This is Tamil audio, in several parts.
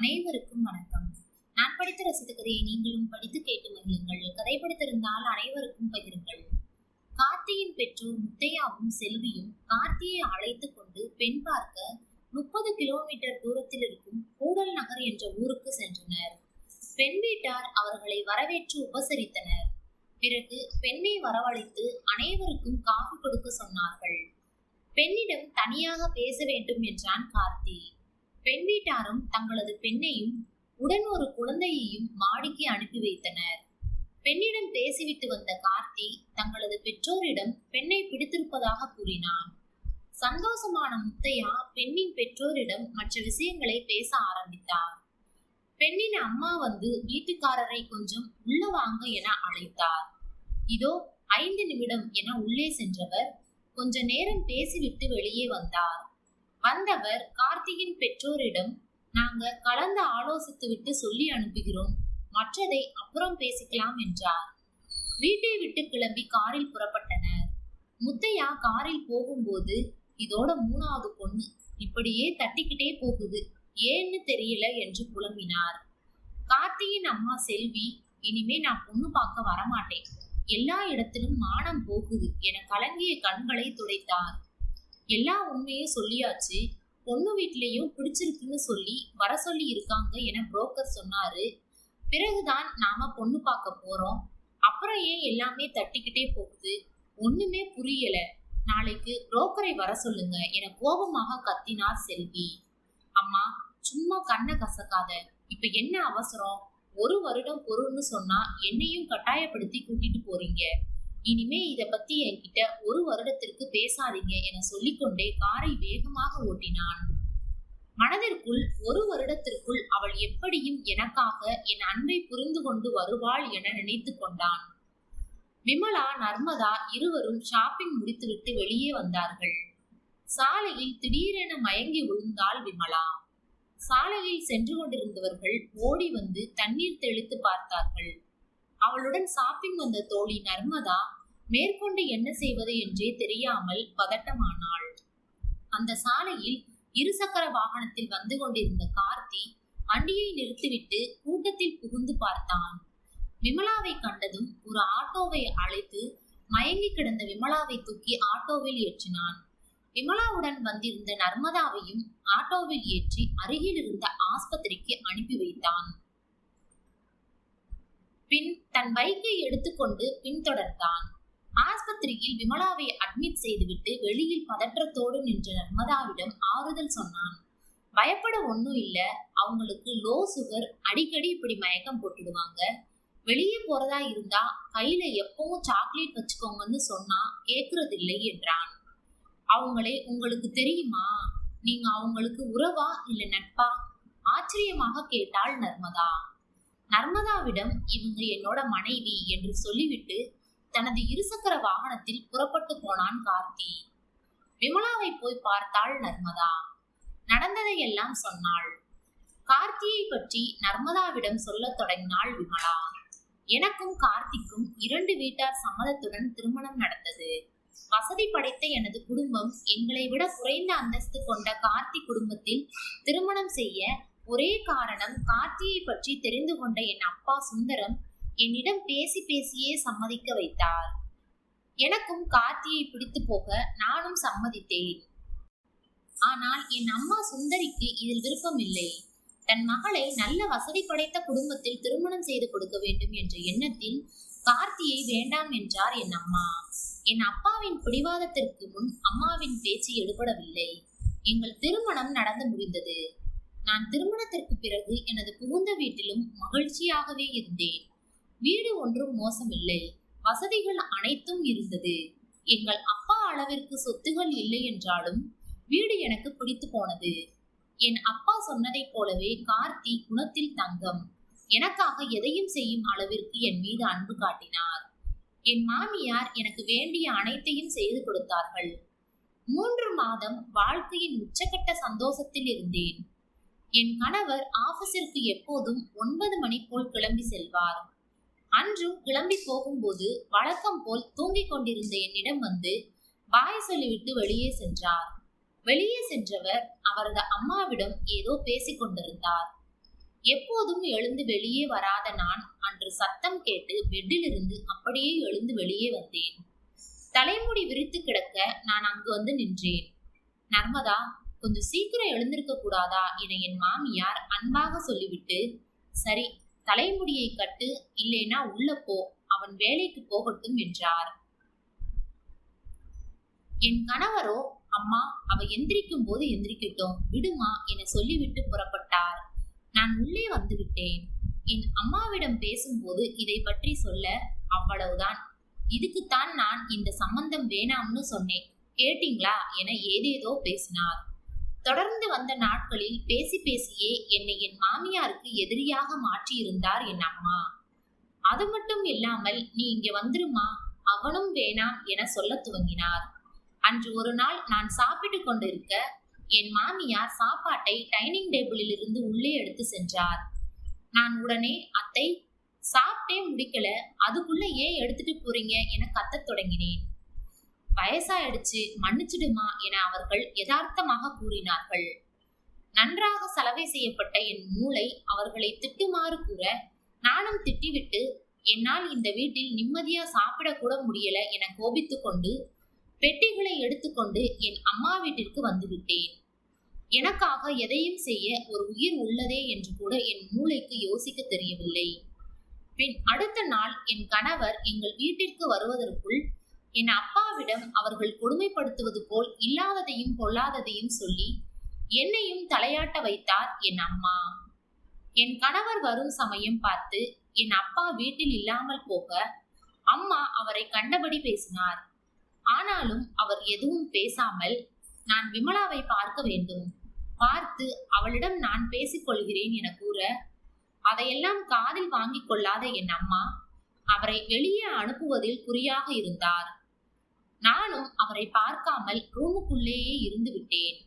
அனைவருக்கும் வணக்கம். நான் படித்து ரசித்த கதையை நீங்களும் படித்து கேட்டு மகிழுங்கள். கதை படித்திருந்தால் அனைவருக்கும் பகிருங்கள். கார்த்தியின் பெற்றோர் முத்தையாவும் செல்வியும் கார்த்தியை அழைத்துக் கொண்டு பெண் பார்க்க முப்பது கிலோமீட்டர் தூரத்தில் இருக்கும் கூடல் நகர் என்ற ஊருக்கு சென்றனர். பெண் வீட்டார் அவர்களை வரவேற்று உபசரித்தனர். பிறகு பெண்ணை வரவழைத்து அனைவருக்கும் காஃபி கொடுக்க சொன்னார்கள். பெண்ணிடம் தனியாக பேச வேண்டும் என்றான் கார்த்தி. பெண் வீட்டாரும் தங்களது பெண்ணையும் உடன் ஒரு குழந்தையையும் மாடிக்கு அனுப்பி வைத்தனர். பெண்ணிடம் பேசிவிட்டு வந்த கார்த்தி தங்களது பெற்றோரிடம் பெண்ணை பிடித்திருப்பதாக கூறினான். சந்தோஷமான முத்தையா பெண்ணின் பெற்றோரிடம் மற்ற விஷயங்களை பேச ஆரம்பித்தார். பெண்ணின் அம்மா வந்து வீட்டுக்காரரை கொஞ்சம் உள்ள வாங்க என அழைத்தார். இதோ ஐந்து நிமிடம் என உள்ளே சென்றவர் கொஞ்ச நேரம் பேசிவிட்டு வெளியே வந்தார். வந்தவர் கார்த்தியின் பெற்றோரிடம் நாங்க கலந்து ஆலோசித்துவிட்டு சொல்லி அனுப்புகிறோம். மற்றதை அப்புறம் பேசிக்கலாம் என்றார். வீட்டை விட்டு கிளம்பி காரில் புறப்பட்டனர். முத்தையா காரில் போகும்போது இதோட மூணாவது பொண்ணு இப்படியே தட்டிக்கிட்டே போகுது. ஏன்னு தெரியல என்று புலம்பினார். கார்த்தியின் அம்மா செல்வி இனிமே நான் பொண்ணு பார்க்க வரமாட்டேன். எல்லா இடத்திலும் மானம் போகுது என கலங்கிய கண்களை துடைத்தார். எல்லா உண்மையும் சொல்லியாச்சு. பொண்ணு வீட்லயும் பிடிச்சிருக்குன்னு சொல்லி வர சொல்லி இருக்காங்க என புரோக்கர் சொன்னாரு. பிறகுதான் நாம பொண்ணு பார்க்க போறோம். அப்புறம் ஏன் எல்லாமே தட்டிக்கிட்டே போகுது? ஒண்ணுமே புரியல. நாளைக்கு புரோக்கரை வர சொல்லுங்க என கோபமாக கத்தினார் செல்வி. அம்மா சும்மா கண்ணை கசக்காத. இப்ப என்ன அவசரம்? ஒரு வருடம் பொருள்னு சொன்னா என்னையும் கட்டாயப்படுத்தி கூட்டிட்டு போறீங்க. இனிமே இத பத்தி என்கிட்ட ஒரு வருடத்திற்கு பேசாதீங்க என சொல்லிக்கொண்டே காரை வேகமாக ஓட்டினான். மனதிற்குள் ஒரு வருடத்திற்குள் அவள் எப்படியும் எனக்காக என் அன்பை புரிந்து கொண்டு வருவாள் என நினைத்து கொண்டான். விமலா நர்மதா இருவரும் ஷாப்பிங் முடித்துவிட்டு வெளியே வந்தார்கள். சாலையில் திடீரென மயங்கி விழுந்தாள் விமலா. சாலையில் சென்று கொண்டிருந்தவர்கள் ஓடி வந்து தண்ணீர் தெளித்து பார்த்தார்கள். அவளுடன் ஷாப்பிங் வந்த தோழி நர்மதா மேற்கொண்டு என்ன செய்வது என்றே தெரியாமல் பதட்டமானாள். அந்த சாலையில் இருசக்கர வாகனத்தில் வந்து கொண்டிருந்த கார்த்தி வண்டியை நிறுத்திவிட்டு கூட்டத்தில் புகுந்து பார்த்தான். விமலாவை கண்டதும் ஒரு ஆட்டோவை அழைத்து மயங்கி கிடந்த விமலாவை தூக்கி ஆட்டோவில் ஏற்றினான். விமலாவுடன் வந்திருந்த நர்மதாவையும் ஆட்டோவில் ஏற்றி அருகில் இருந்த ஆஸ்பத்திரிக்கு அனுப்பி வைத்தான். பின் தன் பைக்கை எடுத்துக்கொண்டு பின்தொடர்ந்தான். ஆஸ்பத்திரியில் விமலாவை அட்மிட் செய்துவிட்டு வெளியில் பதற்றத்தோடு நின்ற நர்மதாவிடம் ஆறுதல் சொன்னான். பயப்பட ஒன்றும் இல்லை. அவங்களுக்கு லோ சுகர் அடிக்கடி இப்படி மயக்கம் போட்டுடுவாங்க. வெளியே போறதா இருந்தா கையில எப்பவும் சாக்லேட் வச்சுக்கோங்கன்னு சொன்னா கேக்குறதில்லை என்றான். அவங்களே உங்களுக்கு தெரியுமா? நீங்க அவங்களுக்கு உறவா இல்ல நட்பா? ஆச்சரியமாக கேட்டாள் நர்மதா. நர்மதாவிடம் இவங்க என்னோட மனைவி என்று சொல்லிவிட்டு தனது இருசக்கர வாகனத்தில் புறப்பட்டு போனான் கார்த்தி. விமலாவை போய் பார்த்தாள் நர்மதா. நடந்ததை எல்லாம் சொன்னாள். கார்த்தியை பற்றி நர்மதாவிடம் சொல்லத் தொடங்கினாள் விமலா. எனக்கும் கார்த்திக்கும் இரண்டு வீட்டார் சம்மதத்துடன் திருமணம் நடந்தது. வசதி படைத்த எனது குடும்பம் எங்களை விட குறைந்த அந்தஸ்து கொண்ட கார்த்தி குடும்பத்தில் திருமணம் செய்ய ஒரே காரணம் கார்த்தியை பற்றி தெரிந்து கொண்ட என் அப்பா சுந்தரம் என்னிடம் பேசி பேசியே சம்மதிக்க வைத்தார். எனக்கும் கார்த்தியை பிடித்து போக நானும் சம்மதித்தேன். ஆனால் என் அம்மா சுந்தரிக்கு இதில் விருப்பம் இல்லை தன் மகளை நல்ல வசதி படைத்த குடும்பத்தில் திருமணம் செய்து கொடுக்க வேண்டும் என்ற எண்ணத்தில் கார்த்தியை வேண்டாம் என்றார் என் அம்மா. என் அப்பாவின் பிடிவாதத்திற்கு முன் அம்மாவின் பேச்சு எடுபடவில்லை. எங்கள் திருமணம் நடந்து முடிந்தது. நான் திருமணத்திற்கு பிறகு எனது புகுந்த வீட்டிலும் மகிழ்ச்சியாகவே இருந்தேன். வீடு ஒன்றும் மோசமில்லை. வசதிகள் அனைத்தும் இருந்தது. எங்கள் அப்பா அளவிற்கு சொத்துகள் இல்லை என்றாலும் வீடு எனக்கு பிடித்து போனது. என் அப்பா சொன்னதைப் போலவே கார்த்தி குணத்தில் தங்கம். எனக்காக எதையும் செய்யும் அளவிற்கு என் மீது அன்பு காட்டினார். என் மாமியார் எனக்கு வேண்டிய அனைத்தையும் செய்து கொடுத்தார்கள். மூன்று மாதம் வாழ்க்கையின் உச்சக்கட்ட சந்தோஷத்தில் இருந்தேன். என் கணவர் ஆபீஸிற்கு எப்போதும் ஒன்பது மணி போல் கிளம்பி செல்வார். அன்றும் கிளம்பி போகும்போது வழக்கம் போல் தூங்கிக் கொண்டிருந்த என்னிடம் வந்து வாய் சொல்லிவிட்டு வெளியே சென்றார். வெளியே சென்றவர் அவரது அம்மாவிடம் ஏதோ பேசிக் கொண்டிருந்தார். எப்போதும் எழுந்து வெளியே வராத நான் அன்று சத்தம் கேட்டு பெட்டிலிருந்து அப்படியே எழுந்து வெளியே வந்தேன். தலைமுடி விரித்து கிடக்க நான் அங்கு வந்து நின்றேன். நர்மதா கொஞ்சம் சீக்கிரம் எழுந்திருக்க கூடாதா என என் மாமியார் அன்பாக சொல்லிவிட்டு சரி தலைமுடியை கட்டு இல்லைனா உள்ள போ அவன் வேலைக்கு போகட்டும் என்றார். என் கணவரோ அம்மா அவ எந்திரிக்கும் போது எந்திரிக்கட்டும் விடுமா என சொல்லிவிட்டு புறப்பட்டார். நான் உள்ளே வந்து விட்டேன். என் அம்மாவிடம் பேசும்போது இதை பற்றி சொல்ல அவ்வளவுதான். இதுக்குத்தான் நான் இந்த சம்பந்தம் வேணாம்னு சொன்னேன். கேட்டீங்களா என ஏதேதோ பேசினார். தொடர்ந்து வந்த நாட்களில் பேசி பேசியே என்னை என் மாமியாருக்கு எதிரியாக மாற்றியிருந்தார் என் அம்மா. அது மட்டும் இல்லாமல் நீ இங்க வந்துருமா? அவனும் வேணாம் என சொல்ல துவங்கினார். அன்று ஒரு நாள் நான் சாப்பிட்டு கொண்டிருக்க என் மாமியார் சாப்பாட்டை டைனிங் டேபிளில் இருந்து உள்ளே எடுத்து சென்றார். நான் உடனே அத்தை சாப்பிட்டே முடிக்கல அதுக்குள்ள ஏன் எடுத்துட்டு போறீங்க என கத்தத் தொடங்கினேன். வயசாயிடுச்சு மன்னிச்சிடுமா என அவர்கள் யதார்த்தமாக கூறினார்கள். நன்றாக சலவை செய்யப்பட்ட என் மூளை அவர்களை திட்டுமாறு கூற நானும் திட்டிவிட்டு என்னால் இந்த வீட்டில் நிம்மதியா சாப்பிடக்கூட முடியல என கோபித்து கொண்டு பெட்டிகளை எடுத்துக்கொண்டு என் அம்மா வீட்டிற்கு வந்துவிட்டேன். எனக்காக எதையும் செய்ய ஒரு உயிர் உள்ளதே என்று கூட என் மூளைக்கு யோசிக்க தெரியவில்லை. பின் அடுத்த நாள் என் கணவர் எங்கள் வீட்டிற்கு வருவதற்குள் என் அப்பாவிடம் அவர்கள் கொடுமைப்படுத்துவது போல் இல்லாததையும் பொல்லாததையும் சொல்லி என்னையும் தலையாட்ட வைத்தார் என் அம்மா. என் கணவர் வரும் சமயம் பார்த்து என் அப்பா வீட்டில் இல்லாமல் போக அம்மா அவரை கண்டபடி பேசினார். ஆனாலும் அவர் எதுவும் பேசாமல் நான் விமலாவை பார்க்க வேண்டும். பார்த்து அவளிடம் நான் பேசிக் கொள்கிறேன் என கூற அதையெல்லாம் காதில் வாங்கிக் கொள்ளாத என் அம்மா அவரை வெளியே அனுப்புவதில் குறியாக இருந்தார். நானும் அவரை பார்க்காமல் ரூமுக்குள்ளேயே இருந்து விட்டேன்.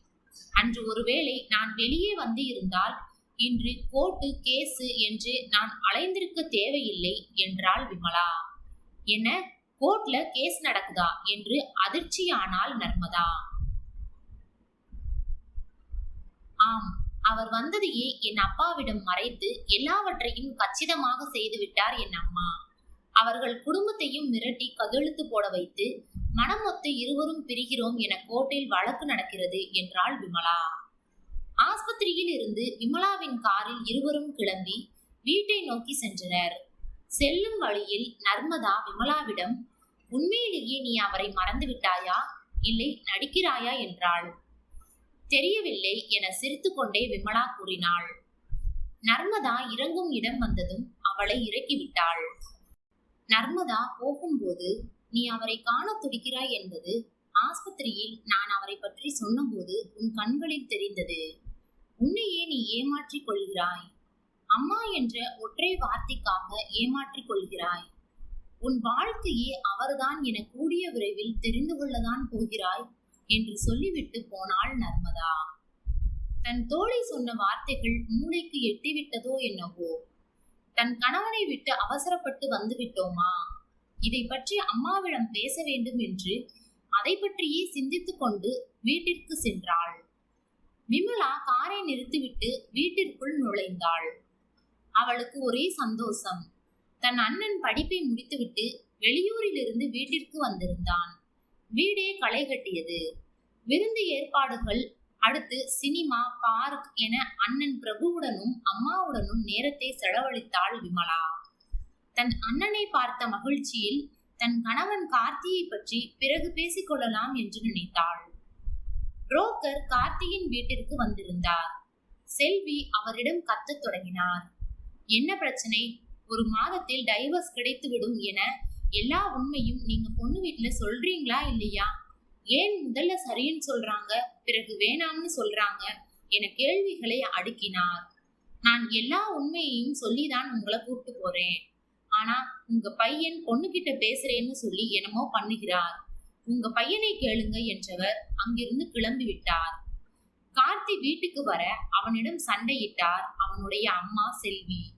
அன்று ஒருவேளை நான் வெளியே வந்து இருந்தால் இன்று கோட்டு கேஸு என்று நான் அலைந்திருக்க தேவையில்லை என்றாள் விமலா. என்ன? கோர்ட்ல கேஸ் நடக்குதா? என்று அதிர்ச்சியானால் நர்மதா. ஆம் அவர் வந்ததையே என் அப்பாவிடம் மறைத்து எல்லாவற்றையும் கச்சிதமாக செய்துவிட்டார் என் அம்மா. அவர்கள் குடும்பத்தையும் மிரட்டி கையெழுத்து போட வைத்து மனமொத்து இருவரும் பிரிகிறோம் என கோர்ட்டில் வழக்கு நடக்கிறது என்றாள் விமலா. ஆஸ்பத்திரியில் இருந்து விமலாவின் காரில் இருவரும் கிளம்பி வீட்டை நோக்கி சென்றனர். செல்லும் வழியில் நர்மதா விமலாவிடம் உண்மையிலேயே நீ அவரை மறந்து விட்டாயா? இல்லை நடிக்கிறாயா? என்றாள். தெரியவில்லை என சிரித்துக்கொண்டே விமலா கூறினாள். நர்மதா இறங்கும் இடம் வந்ததும் அவளை இறக்கிவிட்டாள். நர்மதா போகும்போது நீ அவரை காண துடிக்கிறாய் என்பது ஆஸ்பத்திரியில் நான் அவரை பற்றி சொன்னபோது உன் கண்களில் தெரிந்தது. உன்னையே நீ ஏமாற்றிக் கொள்கிறாய். அம்மா என்ற ஒற்றை வார்த்தைக்காக ஏமாற்றிக் கொள்கிறாய். உன் வாழ்க்கையே அவர்தான் என கூடிய விரைவில் தெரிந்து கொள்ளதான் போகிறாய் என்று சொல்லிவிட்டு போனாள் நர்மதா. தன் தோழி சொன்ன வார்த்தைகள் மூளைக்கு எட்டிவிட்டதோ என்னவோ தன் கணவனை விட்டு அவசரப்பட்டு வந்துவிட்டோமா இதை பற்றி அம்மாவிடம் பேச வேண்டும் என்று அதை பற்றியே சிந்தித்துக் கொண்டு வீட்டிற்கு சென்றாள். விமலா காரை நிறுத்திவிட்டு வீட்டிற்குள் நுழைந்தாள். அவளுக்கு ஒரே சந்தோஷம். தன் அண்ணன் படிப்பை முடித்துவிட்டு வெளியூரிலிருந்து வீட்டிற்கு வந்திருந்தான். வீடே களை கட்டியது. விருந்து ஏற்பாடுகள் அடுத்து சினிமா பார்க் என அண்ணன் பிரபுவுடனும் அம்மாவுடனும் நேரத்தை செலவழித்தாள் விமலா. தன் அண்ணனை பார்த்த மகிழ்ச்சியில் தன் கணவன் கார்த்தியை பற்றி பிறகு பேசிக்கொள்ளலாம் என்று நினைத்தாள். புரோக்கர் கார்த்தியின் வீட்டிற்கு வந்திருந்தார். செல்வி அவரிடம் கத்தத் தொடங்கினார். என்ன பிரச்சனை? ஒரு மாதத்தில் டைவர்ஸ் கிடைத்துவிடும் என எல்லா உண்மையும் நீங்க பொண்ணு வீட்டுல சொல்றீங்களா இல்லையா? ஏன் முதல்ல சரின்னு சொல்றாங்க? பிறகு வேணாம்னு சொல்றாங்க என கேள்விகளை அடுக்கினார். நான் எல்லா உண்மையையும் சொல்லிதான் உங்களை கூப்பிட்டு போறேன். ஆனா உங்க பையன் பொண்ணுகிட்ட பேசுறேன்னு சொல்லி என்னமோ பண்ணுகிறார். உங்க பையனை கேளுங்க என்றவர் அங்கிருந்து கிளம்பி விட்டார். கார்த்தி வீட்டுக்கு வர அவனிடம் சண்டையிட்டார் அவனுடைய அம்மா செல்வி.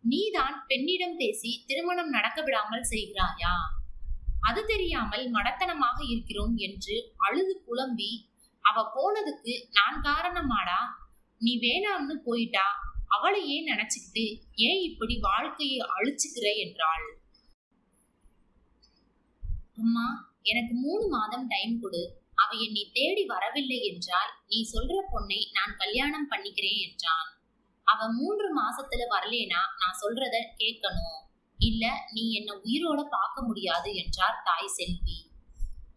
நீதான் பெண்ணிடம் பேசி திருமணம் நடக்க விடாமல் செய்கிறாயா? அது தெரியாமல் மடத்தனமாக இருக்கிறோம் என்று அழுது புலம்பி அவ போனதுக்கு நான் காரணமாடா? நீ வேணாம்னு போயிட்டா? அவளையே நினைச்சுக்கிட்டு ஏன் இப்படி வாழ்க்கையை அழிச்சுக்கிற? என்றாள். அம்மா எனக்கு மூணு மாதம் டைம் கொடு. அவ என்னை தேடி வரவில்லை என்றால் நீ சொல்ற பொண்ணை நான் கல்யாணம் பண்ணிக்கிறேன் என்றான். அவ மூன்று மாசத்துல வரலேனா நான் சொல்றத கேட்கணும். இல்ல நீ என்ன உயிரோட பார்க்க முடியாது என்றார் தாய் செல்வி.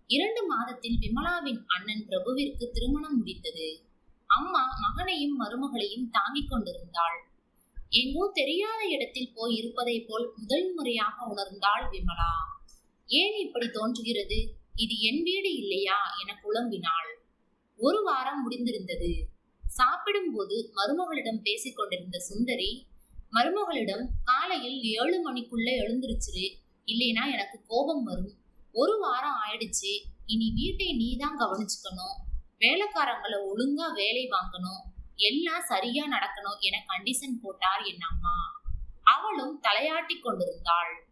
இரண்டு மாதத்தில் விமலாவின் அண்ணன் பிரபுவிற்கு திருமணம் முடித்தது அம்மா மகனையும் மருமகளையும் தாங்கிக் கொண்டிருந்தாள். எங்கோ தெரியாத இடத்தில் போய் இருப்பதை போல் முதல் முறையாக உணர்ந்தாள் விமலா. ஏன் இப்படி தோன்றுகிறது? இது என் வீடு இல்லையா? என குழம்பினாள். ஒரு வாரம் முடிந்திருந்தது. சாப்பிடும்போது மருமகளிடம் பேசிக் கொண்டிருந்த சுந்தரி மருமகளிடம் காலையில் ஏழு மணிக்குள்ள எழுந்திருச்சிரு. இல்லைனா எனக்கு கோபம் வரும். ஒரு வாரம் ஆயிடுச்சு. இனி வீட்டை நீ தான் கவனிச்சுக்கணும். வேலைக்காரங்களை ஒழுங்கா வேலை வாங்கணும். எல்லாம் சரியா நடக்கணும் என கண்டிஷன் போட்டார் என் அம்மா. அவளும் தலையாட்டி கொண்டிருந்தாள்.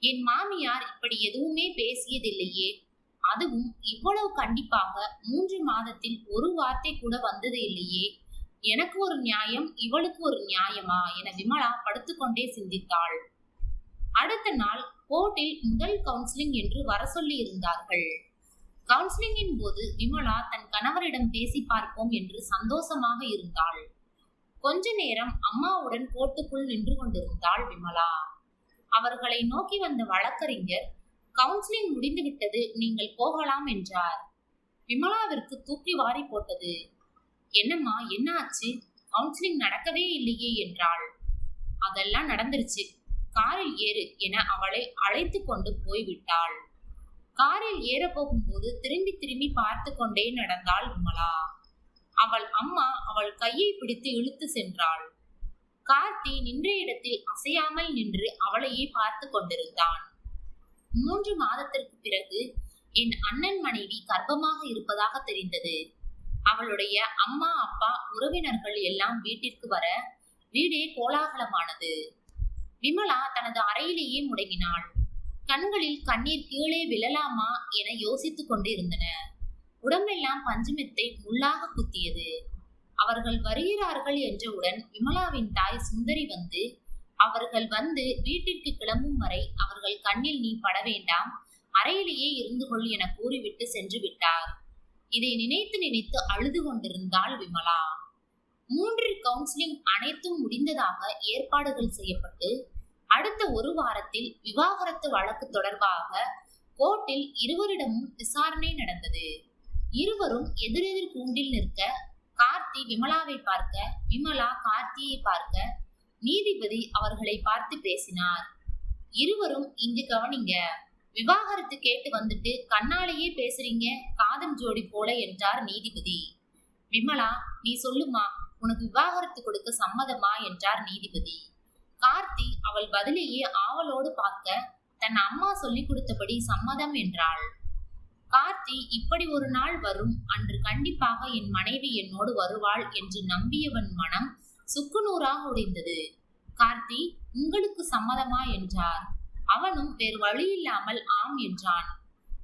என் மாமியார் இப்படி எதுவுமே பேசியதில்லையே. அதுவும் இவ்வளவு கண்டிப்பாக மூன்று மாதத்தில் ஒரு வார்த்தை கூட வந்தது இல்லையே. எனக்கு ஒரு நியாயம் இவளுக்கு ஒரு நியாயமா? என விமலா படுத்துக்கொண்டே சிந்தித்தாள். அடுத்த நாள் கோர்ட்டில் முதல் கவுன்சிலிங் என்று வர சொல்லி இருந்தார்கள். கவுன்சிலிங்கின் போது விமலா தன் கணவரிடம் பேசி பார்ப்போம் என்று சந்தோஷமாக இருந்தாள். கொஞ்ச நேரம் அம்மாவுடன் கோர்ட்டுக்குள் நின்று கொண்டிருந்தாள் விமலா. அவர்களை நோக்கி வந்த வழக்கறிஞர் கவுன்சிலிங் முடிந்துவிட்டது நீங்கள் போகலாம் என்றார். விமலாவிற்கு தூக்கி வாரி போட்டது. என்னம்மா என்ன ஆச்சு கவுன்சிலிங் நடக்கவே இல்லையே என்றாள். அதெல்லாம் நடந்துருச்சு. காரில் ஏறு என அவளை அழைத்து கொண்டு போய்விட்டாள். காரில் ஏற போகும்போது திரும்பி திரும்பி பார்த்து கொண்டே நடந்தாள் விமலா. அவள் அம்மா அவள் கையை பிடித்து இழுத்து சென்றாள். கார்த்தி நின்ற இடத்தில் அசையாமல் நின்று அவளையே பார்த்து கொண்டிருந்தான். மூன்று மாதத்திற்கு பிறகு என் அண்ணன் மனைவி கர்ப்பமாக இருப்பதாக தெரிந்தது. அவளுடைய அம்மா அப்பா உறவினர்கள் எல்லாம் வீட்டிற்கு வர வீடே கோலாகலமானது. விமலா தனது அறையிலேயே முடங்கினாள். கண்களில் கண்ணீர் கீழே விழலாமா என யோசித்துக் கொண்டு இருந்தன உடம்பெல்லாம் பஞ்சுமெத்தை முள்ளாக குத்தியது. அவர்கள் வருகிறார்கள் என்றவுடன் விமலாவின் தாய் சுந்தரி வந்து அவர்கள் வந்து வீட்டிற்கு கிளம்பும் வரை அவர்கள் கண்ணில் நீ பட வேண்டாம் அறையிலேயே இருந்து கொள் என கூறிவிட்டு சென்று விட்டார். இதை நினைத்து நினைத்து அழுது கொண்டிருந்தாள் விமலா. மூன்று கவுன்சிலிங் அனைத்தும் முடிந்ததாக ஏற்பாடுகள் செய்யப்பட்டு அடுத்த ஒரு வாரத்தில் விவாகரத்து வழக்கு தொடர்பாக கோர்ட்டில் இருவரிடமும் விசாரணை நடந்தது. இருவரும் எதிரெதிர் கூண்டில் நிற்க கார்த்தி விமலாவை பார்க்க விமலா கார்த்தியை பார்க்க நீதிபதி அவர்களை பார்த்து பேசினார். இருவரும் இங்கு கவனிங்க. விவாகரத்து கேட்டு வந்துட்டு கண்ணாலேயே பேசுறீங்க காதல் ஜோடி போல என்றார் நீதிபதி. விமலா நீ சொல்லுமா உனக்கு விவாகரத்து கொடுக்க சம்மதமா? என்றார் நீதிபதி. கார்த்தி அவள் பதிலையே ஆவலோடு பார்க்க தன் அம்மா சொல்லிக் கொடுத்தபடி சம்மதம் என்றாள். கார்த்தி இப்படி ஒரு நாள் வரும் அன்று கண்டிப்பாக என் மனைவி என்னோடு வருவாள் என்று நம்பியவன் மனம் சுக்குநூறாக உடைந்தது கார்த்தி உங்களுக்கு சம்மதமா? என்றார். அவனும் வேறு வழி இல்லாமல் ஆம் என்றான்.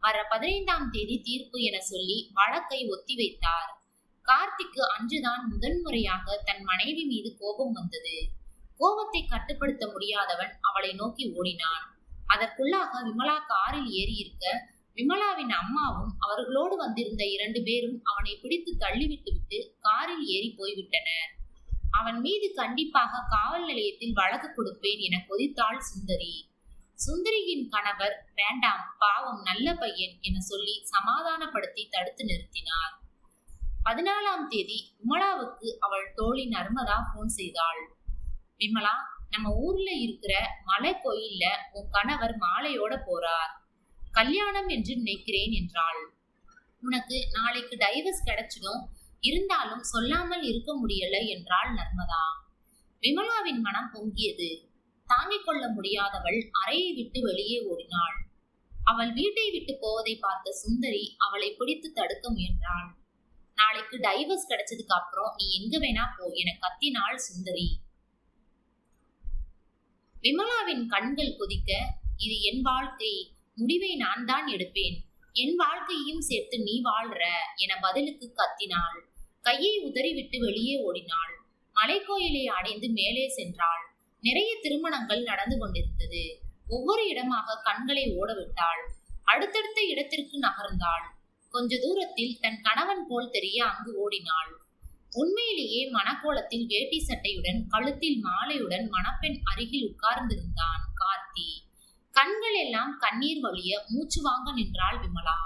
வர பதினைந்தாம் தேதி தீர்ப்பு என சொல்லி வழக்கை ஒத்திவைத்தார் கார்த்திக்கு அன்றுதான் முதன்முறையாக தன் மனைவி மீது கோபம் வந்தது. கோபத்தை கட்டுப்படுத்த முடியாதவன் அவளை நோக்கி ஓடினான். அதற்குள்ளாக விமலா காரில் ஏறி இருக்க விமலாவின் அம்மாவும் அவர்களோடு வந்திருந்த இரண்டு பேரும் அவனை பிடித்து தள்ளிவிட்டு விட்டு காரில் ஏறி போய்விட்டனர். அவன் மீது கண்டிப்பாக காவல் நிலையத்தில் வழக்கு கொடுப்பேன் என கொதித்தாள் சுந்தரி. சுந்தரியின் கணவர் வேண்டாம் பாவம் நல்ல பையன் என சொல்லி சமாதானப்படுத்தி தடுத்து நிறுத்தினார். பதினாலாம் தேதி விமலாவுக்கு அவள் தோழி நர்மதா போன் செய்தாள். விமலா நம்ம ஊர்ல இருக்கிற மலை கோயில்ல உன் கணவர் மாலையோட போறார். கல்யாணம் என்று நினைக்கிறேன் என்றாள். உனக்கு நாளைக்கு டைவர்ஸ் கிடைச்சிடும். இருந்தாலும் சொல்லாமல் இருக்க முடியல என்றாள் நர்மதா. விமலாவின் மனம் பொங்கியது. தாங்கிக் கொள்ள முடியாதவள் அறையை விட்டு வெளியே ஓடினாள். அவள் வீட்டை விட்டு போவதை பார்த்த சுந்தரி அவளை பிடித்து தடுக்க முயன்றாள். நாளைக்கு டைவர்ஸ் கிடைச்சதுக்கு அப்புறம் நீ எங்க வேணா போ என கத்தினாள் சுந்தரி. விமலாவின் கண்கள் கொதிக்க இது என் வாழ்க்கை. முடிவை நான் தான் எடுப்பேன். என் வாழ்க்கையையும் சேர்த்து நீ வாழ்ற என பதிலுக்கு கத்தினாள். கையை உதறிவிட்டு வெளியே ஓடினாள். மலைக்கோயிலை அடைந்து மேலே சென்றாள். நிறைய திருமணங்கள் நடந்து கொண்டிருந்தது. ஒவ்வொரு இடமாக கண்களை ஓடவிட்டாள். அடுத்தடுத்த இடத்திற்கு நகர்ந்தாள். கொஞ்ச தூரத்தில் தன் கணவன் போல் தெரிய அங்கு ஓடினாள். உண்மையிலேயே மணக்கோலத்தில் வேட்டி சட்டையுடன் கழுத்தில் மாலையுடன் மணப்பெண் அருகில் உட்கார்ந்திருந்தான் கார்த்தி. கண்கள் எல்லாம் கண்ணீர் வழிய மூச்சு வாங்க நின்றாள் விமலா.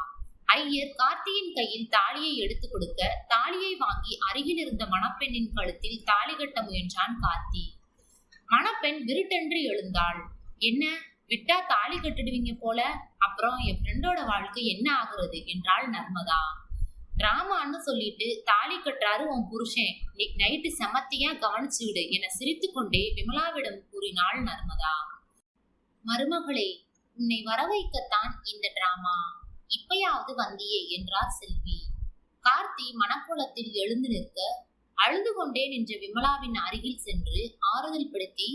ஐயர் கார்த்தியின் கையில் தாலியை எடுத்து கொடுக்க தாலியை வாங்கி அருகில் இருந்த மணப்பெண்ணின் கழுத்தில் தாலி கட்ட முயன்றான் கார்த்தி. மணப்பெண் விருட்டென்று எழுந்தாள். என்ன? விட்டா தாலி கட்டிடுவீங்க போல? அப்புறம் என் ஃப்ரெண்டோட வாழ்க்கை என்ன ஆகுறது? என்றாள் நர்மதா. டிராமான்னு சொல்லிட்டு தாலி கட்டுறாரு உன் புருஷன். நைட்டு செமத்தியா கவனிச்சு விடு. என சிரித்துக்கொண்டே விமலாவிடம் கூறினாள் நர்மதா. மருமகளே உன்னை வரவைக்கத்தான் இந்த டிராமா இப்பயாவது வந்தியே என்றார் செல்வி. கார்த்தி மணக்கோலத்தில் எழுந்து நிற்க அழுது கொண்டே நின்ற விமலாவின் அருகில் சென்று ஆறுதல் படுத்தி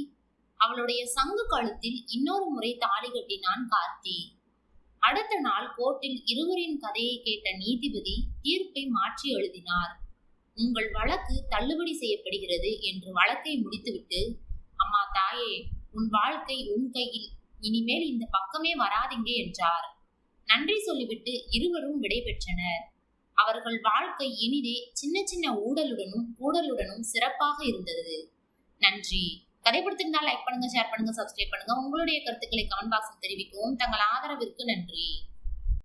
அவளுடைய சங்கு கழுத்தில் இன்னொரு முறை தாலி கட்டினான் கார்த்தி. அடுத்த நாள் கோர்ட்டில் இருவரின் கதையை கேட்ட நீதிபதி தீர்ப்பை மாற்றி எழுதினார். உங்கள் வழக்கு தள்ளுபடி செய்யப்படுகிறது என்று வழக்கை முடித்துவிட்டு அம்மா தாயே உன் வாழ்க்கை உன் கையில். இனிமேல் இந்த பக்கமே வராதீங்க என்றார். நன்றி சொல்லிவிட்டு இருவரும் விடைபெற்றனர் அவர்கள் வாழ்க்கை இனிதே சின்ன சின்ன ஊடலுடனும் ஊடலுடனும் சிறப்பாக இருந்தது. நன்றி. கதை பிடித்திருந்தால் லைக் பண்ணுங்க ஷேர் பண்ணுங்க சப்ஸ்கிரைப் பண்ணுங்க. உங்களுடைய கருத்துக்களை கமெண்ட் பாக்ஸில் தெரிவிக்கவும் தங்கள் ஆதரவிற்கு நன்றி.